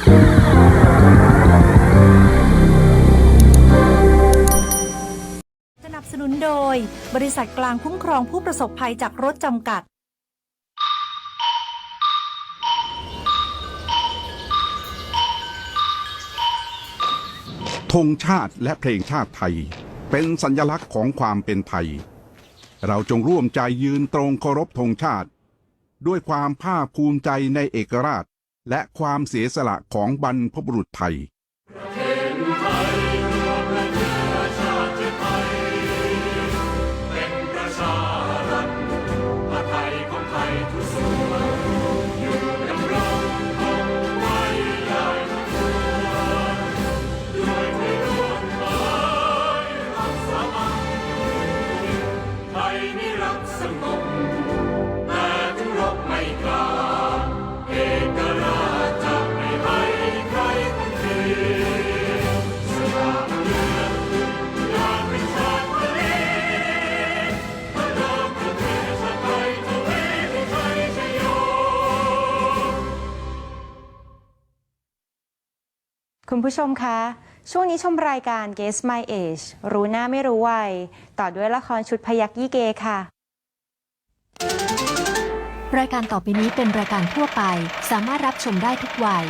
สนับสนุนโดย บริษัทกลางคุ้มครองผู้ประสบภัยจากรถจำกัด ธงชาติและเพลงชาติไทย เป็นสัญลักษณ์ของความเป็นไทย เราจงร่วมใจยืนตรงเคารพธงชาติ ด้วยความภาคภูมิใจในเอกราช และความเสียสละของบรรพบุรุษไทยไทยนิรั คุณผู้ชมคะ ช่วงนี้ชมรายการ Guess My Age รู้หน้าไม่รู้วัย ต่อด้วยละครชุดพยักยี่เกค่ะ รายการต่อไปนี้เป็นรายการทั่วไป สามารถรับชมได้ทุกวัย